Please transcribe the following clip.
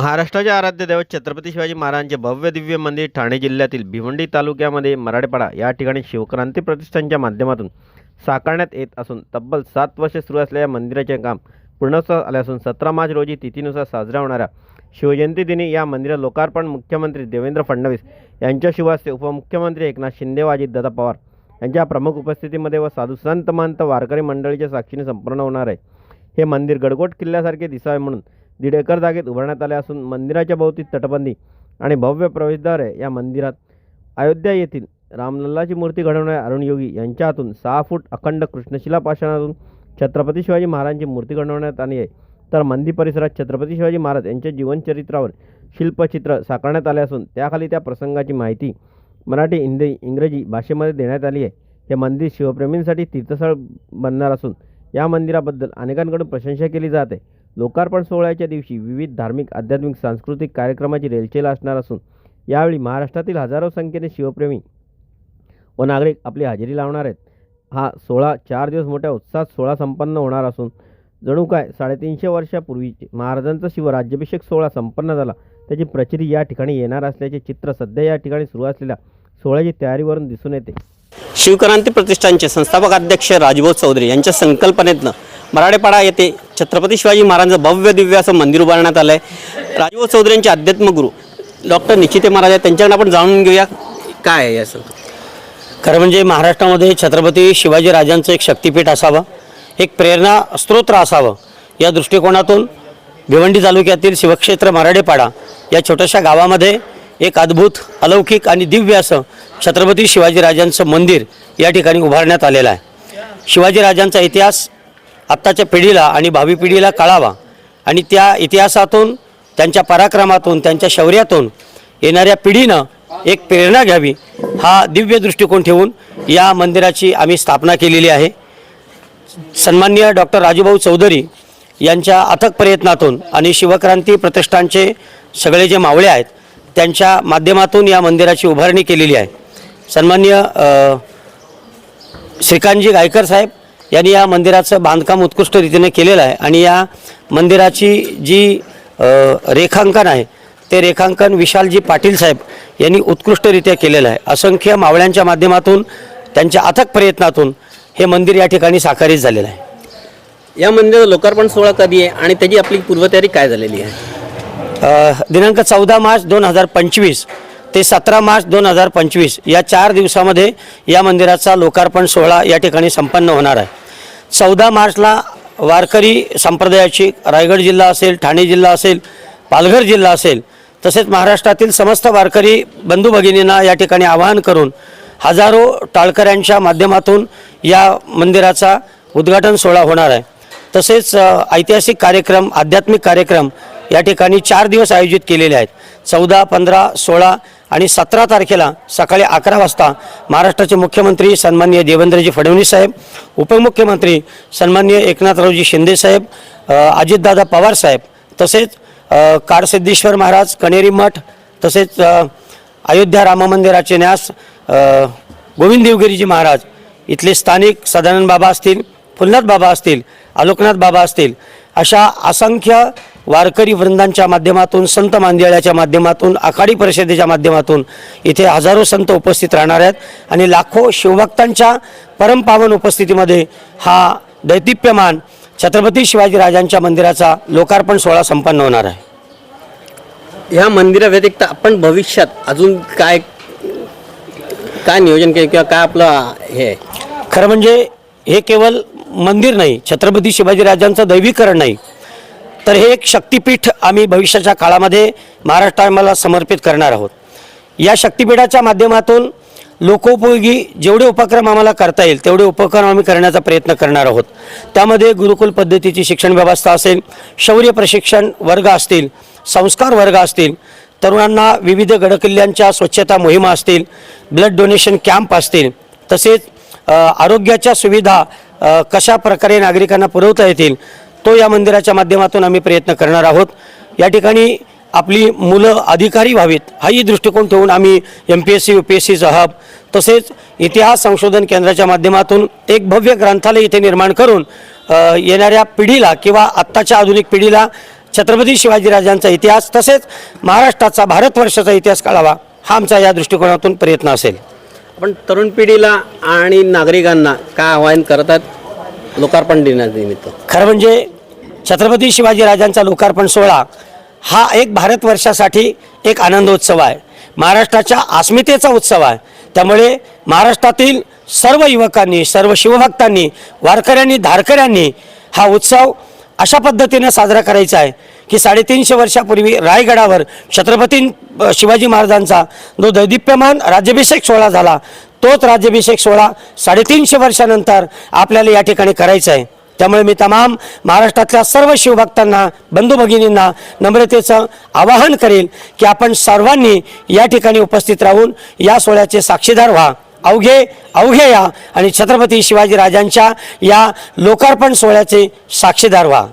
महाराष्ट्राचे आराध्य दैवत छत्रपती शिवाजी महाराजांचे भव्य दिव्य मंदिर ठाणे जिल्ह्यातील भिवंडी तालुक्यामध्ये मराडेपाडा या ठिकाणी शिवक्रांती प्रतिष्ठानच्या माध्यमातून साकारण्यात येत असून तब्बल सात वर्षे सुरू असलेल्या या मंदिराचे काम पूर्णत्वास आले असून सतरा मार्च रोजी तिथीनुसार साजरा होणाऱ्या शिवजयंती दिनी या मंदिरात लोकार्पण मुख्यमंत्री देवेंद्र फडणवीस यांच्या शिवास्ते उपमुख्यमंत्री एकनाथ शिंदे व अजितदादा पवार यांच्या प्रमुख उपस्थितीमध्ये व साधू संत महंत वारकरी मंडळीच्या साक्षीने संपन्न होणार आहे. हे मंदिर गडकोट किल्ल्यासारखे दिसावे म्हणून दीड एकर जागेत उभारण्यात आले असून मंदिराच्या भोवती तटबंदी आणि भव्य प्रवेशद्वार आहे या मंदिरात. अयोध्या येथील रामलल्लाची मूर्ती घडवणाऱ्या अरुण योगी यांच्या हातून सहा फूट अखंड कृष्णशिला पाषाणातून छत्रपती शिवाजी महाराजांची मूर्ती घडवण्यात आली आहे. तर मंदिर परिसरात छत्रपती शिवाजी महाराज यांच्या जीवनचरित्रावर शिल्पचित्र साकारण्यात आले असून त्याखाली त्या प्रसंगाची माहिती मराठी हिंदी इंग्रजी भाषेमध्ये देण्यात आली आहे. हे मंदिर शिवप्रेमींसाठी तीर्थस्थळ बनणार असून या मंदिराबद्दल अनेकांकडून प्रशंसा केली जाते लोकार्पण सोहळ्याच्या दिवशी विविध धार्मिक आध्यात्मिक सांस्कृतिक कार्यक्रमाची रेलचेल असणार असून यावेळी महाराष्ट्रातील हजारो संख्येने शिवप्रेमी व नागरिक आपली हजेरी लावणार आहेत. हा सोहळा चार दिवस मोठ्या उत्साहात सोहळा संपन्न होणार असून जणू काय साडेतीनशे वर्षापूर्वी महाराजांचा शिवराज्याभिषेक सोहळा संपन्न झाला. त्याची प्रचिती या ठिकाणी येणार असल्याचे चित्र सध्या या ठिकाणी सुरू असलेल्या सोहळ्याची तयारीवरून दिसून येते. शिवक्रांती प्रतिष्ठानचे संस्थापक अध्यक्ष राजभाऊ चौधरी यांच्या संकल्पनेतनं मराडेपाडा येथे छत्रपती शिवाजी महाराजांचं भव्य दिव्य असं मंदिर उभारण्यात आलं आहे राजीव चौधरी यांचे अध्यात्मगुरू डॉक्टर निश्चिते महाराज आहेत. त्यांच्याकडे आपण जाणून घेऊया काय आहे असं खरं म्हणजे महाराष्ट्रामध्ये छत्रपती शिवाजी राजांचं एक शक्तिपीठ असावं एक प्रेरणा स्त्रोत्र असावं या दृष्टिकोनातून भिवंडी तालुक्यातील शिवक्षेत्र मराडेपाडा या छोट्याशा गावामध्ये एक अद्भुत अलौकिक आणि दिव्य असं छत्रपती शिवाजी राजांचं मंदिर या ठिकाणी उभारण्यात आलेलं आहे. शिवाजी राजांचा इतिहास आत्ताच्या पिढीला आणि भावी पिढीला कळावा. आणि त्या इतिहासातून त्यांच्या पराक्रमातून त्यांच्या शौर्यातून येणाऱ्या पिढीनं एक प्रेरणा घ्यावी हा दिव्य दृष्टिकोन ठेवून या मंदिराची आम्ही स्थापना केलेली आहे. सन्माननीय डॉक्टर राजूभाऊ चौधरी यांच्या अथक प्रयत्नातून आणि शिवक्रांती प्रतिष्ठानचे सगळे जे मावळे आहेत त्यांच्या माध्यमातून या मंदिराची उभारणी केलेली आहे. सन्माननीय श्रीकांतजी गायकर साहेब यांनी या मंदिराचं बांधकाम उत्कृष्ट रीतीने केलेलं आहे आणि या मंदिराची जी रेखांकन आहे ते रेखांकन विशालजी पाटील साहेब यांनी उत्कृष्टरित्या केलेलं आहे. असंख्य मावळ्यांच्या माध्यमातून त्यांच्या अथक प्रयत्नातून हे मंदिर या ठिकाणी साकारित झालेलं आहे. या मंदिराचा लोकार्पण सोहळा कधी आहे आणि त्याची आपली पूर्वतयारी काय झालेली आहे? दिनांक चौदा मार्च दोन हजार पंचवीस ते सतरा मार्च दोन हजार पंचवीस या चार दिवसामध्ये या मंदिराचा लोकार्पण सोहळा या ठिकाणी संपन्न होणार आहे. चौदा मार्चला वारकरी संप्रदायाची रायगड जिल्हा असेल ठाणे जिल्हा असेल पालघर जिल्हा असेल तसेच महाराष्ट्रातील समस्त वारकरी बंधू भगिनींना या ठिकाणी आवाहन करून हजारो टाळकऱ्यांच्या माध्यमातून या मंदिराचा उद्घाटन सोहळा होणार आहे. तसेच ऐतिहासिक कार्यक्रम आध्यात्मिक कार्यक्रम या ठिकाणी चार दिवस आयोजित केलेले आहेत. चौदा पंधरा सोळा आणि सतरा तारखेला सकाळी अकरा वाजता महाराष्ट्राचे मुख्यमंत्री सन्माननीय देवेंद्रजी फडणवीस साहेब उपमुख्यमंत्री सन्माननीय एकनाथरावजी शिंदे साहेब अजितदादा पवार साहेब तसेच काळसिद्धेश्वर कारसिद्धेश्वर महाराज कणेरी मठ तसेच अयोध्या राम मंदिराचे न्यास गोविंद देवगिरीजी महाराज इथले स्थानिक सदानंद बाबा असतील फुलनाथ बाबा असतील आलोकनाथ बाबा असतील अशा असंख्य वारकरी वृंदांच्या माध्यमातून संत मांदियाळ्याच्या माध्यमातून आखाडी परिषदेच्या माध्यमातून इथे हजारो संत उपस्थित राहणार आहेत. आणि लाखो शिवभक्तांच्या परमपावन उपस्थितीमध्ये हा दैदिप्यमान छत्रपती शिवाजी राजांच्या मंदिराचा लोकार्पण सोहळा संपन्न होणार आहे. ह्या मंदिराव्यतिरिक्त आपण भविष्यात अजून काय काय नियोजन केलं किंवा काय आपलं हे? खरं म्हणजे हे केवळ मंदिर नाही छत्रपती शिवाजी राजांचं दैवीकरण नाही. तर हे एक शक्तिपीठ आम्ही भविष्याच्या काळामध्ये महाराष्ट्राला समर्पित करणार आहोत. या शक्तिपीठाच्या माध्यमातून लोकोपयोगी जेवढे उपक्रम आम्हाला करता येईल तेवढे उपक्रम आम्ही करण्याचा प्रयत्न करणार आहोत. त्यामध्ये गुरुकुल पद्धतीची शिक्षण व्यवस्था असेल शौर्य प्रशिक्षण वर्ग असतील संस्कार वर्ग असतील तरुणांना विविध गडकिल्ल्यांच्या स्वच्छता मोहिमा असतील ब्लड डोनेशन कॅम्प असतील तसेच आरोग्याच्या सुविधा कशा प्रकारे नागरिकांना पुरवता येतील तो या मंदिराच्या माध्यमातून आम्ही प्रयत्न करणार आहोत. या ठिकाणी आपली मुलं अधिकारी व्हावीत हाही दृष्टिकोन ठेवून आम्ही M P S C U P S सीचं हब तसेच इतिहास संशोधन केंद्राच्या माध्यमातून एक भव्य ग्रंथालय इथे निर्माण करून येणाऱ्या पिढीला किंवा आत्ताच्या आधुनिक पिढीला छत्रपती शिवाजीराजांचा इतिहास तसेच महाराष्ट्राचा भारतवर्षाचा इतिहास कळावा हा आमचा या दृष्टिकोनातून प्रयत्न असेल. आपण तरुण पिढीला आणि नागरिकांना काय आवाहन करतात? लोकार्पण दिनानिमित्त खरं म्हणजे छत्रपती शिवाजीराजांचा लोकार्पण सोहळा हा एक भारतवर्षासाठी एक आनंदोत्सव आहे. महाराष्ट्राच्या अस्मितेचा उत्सव आहे. त्यामुळे महाराष्ट्रातील सर्व युवकांनी सर्व शिवभक्तांनी वारकऱ्यांनी धारकऱ्यांनी हा उत्सव अशा पद्धतीनं साजरा करायचा आहे की साडेतीनशे वर्षापूर्वी रायगडावर छत्रपती शिवाजी महाराजांचा जो दैदिप्यमान राज्याभिषेक सोहळा झाला तोच राज्याभिषेक सोहळा साडेतीनशे वर्षानंतर आपल्याला या ठिकाणी करायचा आहे. त्यामुळे मी तमाम महाराष्ट्रातल्या सर्व शिवभक्तांना बंधू भगिनींना नम्रतेचं आवाहन करेल की आपण सर्वांनी या ठिकाणी उपस्थित राहून या सोहळ्याचे साक्षीदार व्हा. अवघे अवघे या आणि छत्रपती शिवाजी राजांच्या या लोकार्पण सोहळ्याचे साक्षीदार व्हा.